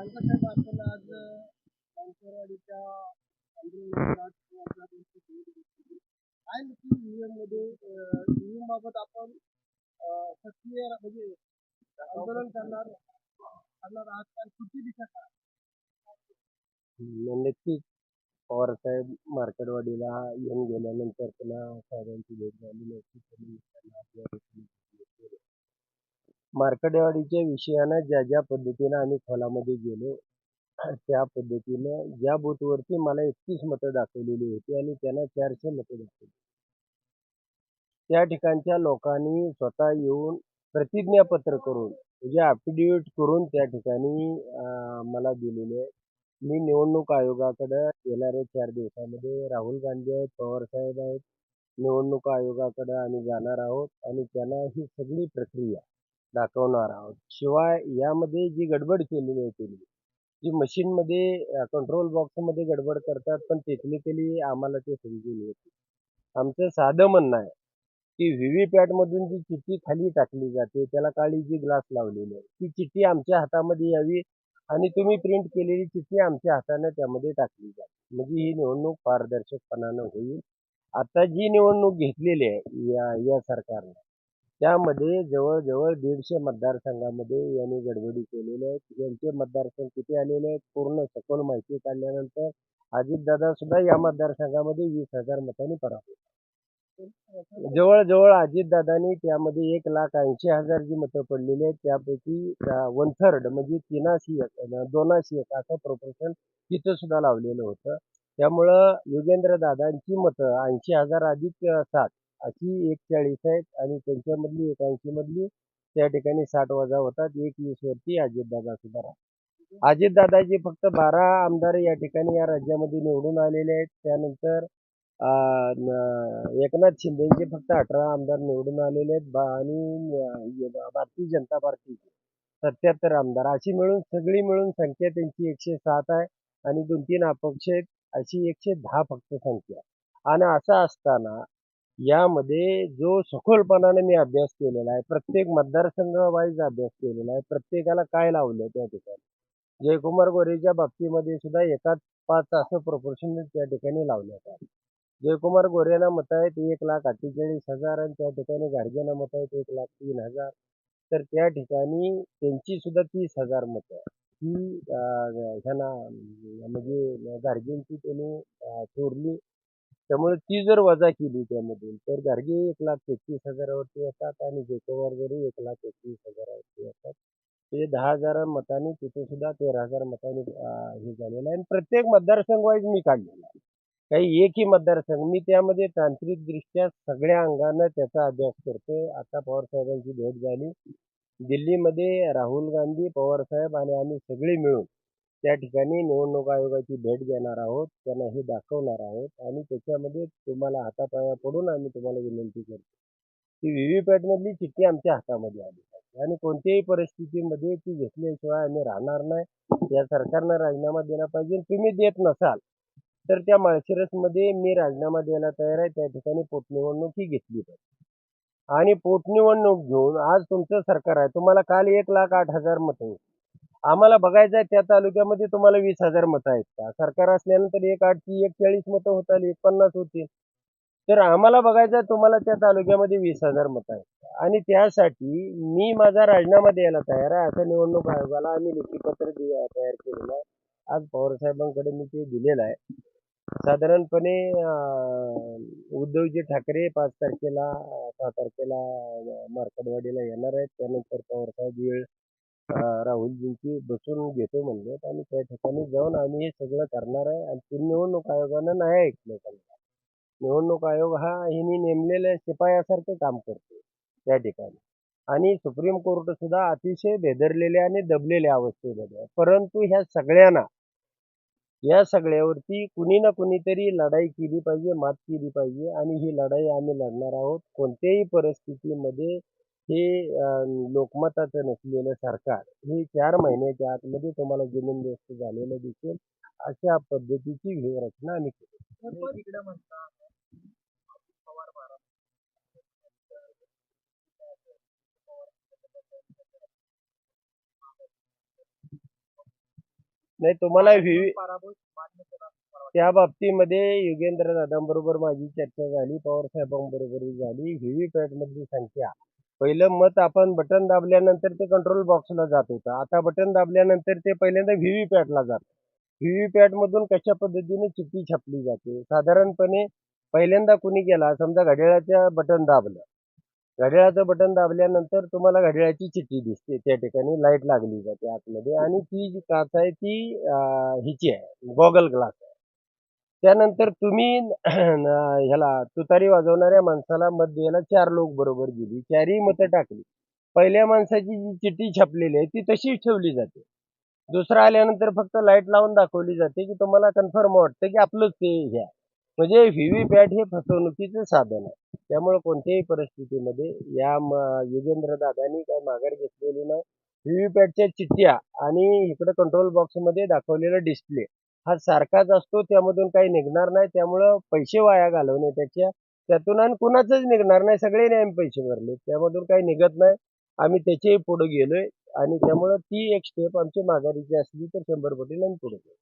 आपण आज काय नक्की ईव्हीएममध्ये ईव्हीएम बाबत आपण सक्रिय म्हणजे आंदोलन करणार करणार आज काय कुठची दिशा काय नक्कीच पवार साहेब मार्केटवाडीला येऊन गेल्यानंतर पुन्हा साहेबांची भेट झाली. नव्हती त्यांनी त्यांना आपल्या भेटीने घेतलेलं. मार्केटवाडीच्या विषयानं ज्या ज्या पद्धतीनं आम्ही खोलामध्ये गेलो त्या पद्धतीनं ज्या बूथवरती मला एकतीस मतं दाखवलेली होती आणि त्यांना चारशे मतं दाखवली. त्या ठिकाणच्या लोकांनी स्वतः येऊन प्रतिज्ञापत्र करून म्हणजे अफिडेविट करून त्या ठिकाणी मला दिलेले मी निवडणूक आयोगाकडं येणाऱ्या चार दिवसामध्ये राहुल गांधी आहेत पवार साहेब आहेत. निवडणूक आयोगाकडं आम्ही जाणार आहोत आणि त्यांना ही सगळी प्रक्रिया दाखवणार आहोत. शिवाय यामध्ये जी गडबड केलेली आहे त्यांनी जी मशीनमध्ये कंट्रोल बॉक्समध्ये गडबड करतात पण टेक्निकली आम्हाला ते समजून येते आमचं साधं म्हणणं आहे की व्हीव्हीपॅट मधून जी चिठ्ठी खाली टाकली जाते त्याला काळी जी ग्लास लावलेली आहे ती चिठ्ठी आमच्या हातामध्ये यावी आणि तुम्ही प्रिंट केलेली चिठ्ठी आमच्या हाताने त्यामध्ये टाकली जाते. म्हणजे ही निवडणूक पारदर्शकपणानं होईल. आता जी निवडणूक घेतलेली आहे या या सरकारनं त्यामध्ये जवळजवळ दीडशे मतदारसंघामध्ये यांनी गडबडी केलेल्या आहेत यांचे मतदारसंघ किती आलेले आहेत पूर्ण सखोल माहिती काढल्यानंतर अजितदादा सुद्धा या मतदारसंघामध्ये वीस हजार मतांनी पराभूत जवळजवळ अजितदादांनी त्यामध्ये एक लाख ऐंशी हजार जी मतं पडलेली आहेत त्यापैकी वन थर्ड म्हणजे तीनाशी एक दोनाशी एक असं प्रोपोर्शन तिथं सुद्धा लावलेलं होतं. त्यामुळं योगेंद्र दादांची मतं ऐंशी हजार अधिक सात अशी एक चाळीस आहेत आणि त्यांच्यामधली एक ऐंशी मधली त्या ठिकाणी साठ वजा होतात. एक वीस वरती अजितदादा सुद्धा राहतात अजितदादाचे फक्त बारा आमदार या ठिकाणी या राज्यामध्ये निवडून आलेले आहेत. त्यानंतर एकनाथ शिंदेचे फक्त अठरा आमदार निवडून आलेले आहेत. आणि भारतीय जनता पार्टीचे सत्याहत्तर आमदार. अशी मिळून सगळी मिळून संख्या त्यांची एकशे सात आहे आणि दोन तीन अपक्ष आहेत. अशी एकशे दहा फक्त संख्या. आणि असं असताना यामध्ये जो सखोलपणाने मी अभ्यास केलेला आहे प्रत्येक मतदारसंघ वाईज अभ्यास केलेला आहे प्रत्येकाला काय लावलं त्या ठिकाणी? जयकुमार गोरेच्या बाबतीमध्ये सुद्धा एकाच पाच असं प्रोपोर्शन त्या ठिकाणी लावण्यात आहे जयकुमार गोरेला मत आहेत एक लाख अठ्ठेचाळीस हजार आणि त्या ठिकाणी गाडगेला मत आहेत एक लाख तीन हजार. तर त्या ठिकाणी त्यांची सुद्धा तीस हजार मतं आहे ही ह्यांना म्हणजे गाडगेंची त्यांनी चोरली त्यामुळे ती जर वजा केली त्यामधून तर गार्गी एक लाख तेहतीस हजारावरती येतात आणि जयकुमार जरी एक लाख एकवीस हजारावरती येतात ते दहा हजार मतांनी तिथे सुद्धा तेरा हजार मतांनी हे झालेलं आहे. आणि प्रत्येक मतदारसंघ वाईज मी काढलेला आहे. काही एकही मतदारसंघ मी त्यामध्ये तांत्रिकदृष्ट्या सगळ्या अंगानं त्याचा अभ्यास करतोय. आता पवार साहेबांची भेट झाली. दिल्लीमध्ये राहुल गांधी पवार साहेब आणि आम्ही सगळे मिळून त्या ठिकाणी निवडणूक आयोगाची भेट घेणार आहोत त्यांना हे दाखवणार आहोत आणि त्याच्यामध्ये तुम्हाला हातापाया पडून आम्ही तुम्हाला विनंती करतो. की व्हीव्हीपॅट मधली चिठ्ठी आमच्या हातामध्ये आली पाहिजे आणि कोणत्याही परिस्थितीमध्ये ती घेतल्याशिवाय आम्ही राहणार नाही. या सरकारनं राजीनामा दिला पाहिजे. तुम्ही देत नसाल तर त्या माळशिरसमध्ये मी राजीनामा द्यायला तयार आहे. त्या ठिकाणी पोटनिवडणूक ही घेतली पाहिजे. आणि पोटनिवडणूक घेऊन आज तुमचं सरकार आहे. तुम्हाला काल एक लाख आठ हजार मतं होती. आम्हाला बघायचं आहे त्या तालुक्यामध्ये तुम्हाला वीस हजार मतं आहेत का? सरकार असल्यानंतर एक आठची एक चाळीस मतं होत आली एक पन्नास होती तर आम्हाला बघायचं आहे तुम्हाला त्या तालुक्यामध्ये वीस हजार मतं आहेत आणि त्यासाठी मी माझा राजीनामा द्यायला तयार आहे. असं निवडणूक आयोगाला आम्ही लेखीपत्र तयार केलेलं आहे. आज पवारसाहेबांकडे मी ते दिलेलं आहे. साधारणपणे उद्धवजी ठाकरे पाच तारखेला सहा तारखेला मार्कडवाडीला येणार आहेत. त्यानंतर पवारसाहेब वेळ अं, राहुलजींची बसून घेतो म्हणलेत आणि त्या ठिकाणी जाऊन आम्ही हे सगळं करणार आहे आणि ते निवडणूक आयोगानं नाही ऐकलं. समजा निवडणूक आयोग हा ह्यांनी नेमलेल्या शिपायासारखं काम करतो त्या ठिकाणी. आणि सुप्रीम कोर्ट सुद्धा अतिशय बेदरलेल्या आणि दबलेल्या अवस्थेमध्ये आहे. परंतु ह्या सगळ्यांना या सगळ्यावरती कुणी ना कुणीतरी लढाई केली पाहिजे मात केली पाहिजे आणि ही लढाई आम्ही लढणार आहोत कोणत्याही परिस्थितीमध्ये हे लोकमताचं नसलेलं सरकार हे चार महिन्याच्या आतमध्ये तुम्हाला जमीनदोस्त झालेलं दिसेल अशा पद्धतीची व्यूहरचना आम्ही केली नाही तुम्हाला व्ही. त्या बाबतीमध्ये योगेंद्र दादांबरोबर माझी चर्चा झाली पवार साहेबांबरोबरही झाली व्हीव्हीपॅट मधली संख्या पहिलं मत आपण बटन दाबल्यानंतर ते कंट्रोल बॉक्सला जात होतं. आता बटन दाबल्यानंतर ते पहिल्यांदा व्हीव्हीपॅटला जात. व्हीव्हीपॅट मधून कशा पद्धतीने चिठ्ठी छापली जाते? साधारणपणे पहिल्यांदा कुणी गेला समजा घड्याळाच्या बटन दाबलं. घड्याळाचं बटन दाबल्यानंतर तुम्हाला घड्याळाची चिठ्ठी दिसते. त्या ठिकाणी लाइट लागली जाते आतमध्ये. आणि ती जी काच आहे ती हिची आहे. गॉगल ग्लास आहे. त्यानंतर तुम्ही ह्याला तुतारी वाजवणाऱ्या माणसाला मत द्यायला चार लोक बरोबर गेली. चारही मतं टाकली. पहिल्या माणसाची जी चिठ्ठी छापलेली आहे ती तशीच ठेवली जाते. दुसरा आल्यानंतर फक्त लाइट लावून दाखवली जाते की तुम्हाला कन्फर्म वाटतं की आपलंच ते घ्या म्हणजे व्ही पॅट हे फसवणुकीचं साधन आहे. त्यामुळे कोणत्याही परिस्थितीमध्ये या युगेंद्र योगेंद्र दादांनी काय माघार घेतलेली नाही. व्हीव्हीपॅटच्या चिठ्ठ्या आणि इकडे कंट्रोल बॉक्समध्ये दाखवलेला डिस्प्ले हा सारखाच असतो त्यामधून काही निघणार नाही. त्यामुळं पैसे वाया घालवणे त्याच्या. त्यातून आणि कुणाचंच निघणार नाही. सगळे आम्ही पैसे भरले. त्यामधून काही निघत नाही. आम्ही त्याच्याही पुढे गेलोय. आणि त्यामुळं ती एक स्टेप आमची माघारीची असली तर शंभर पटील नाही पुढे गेलो.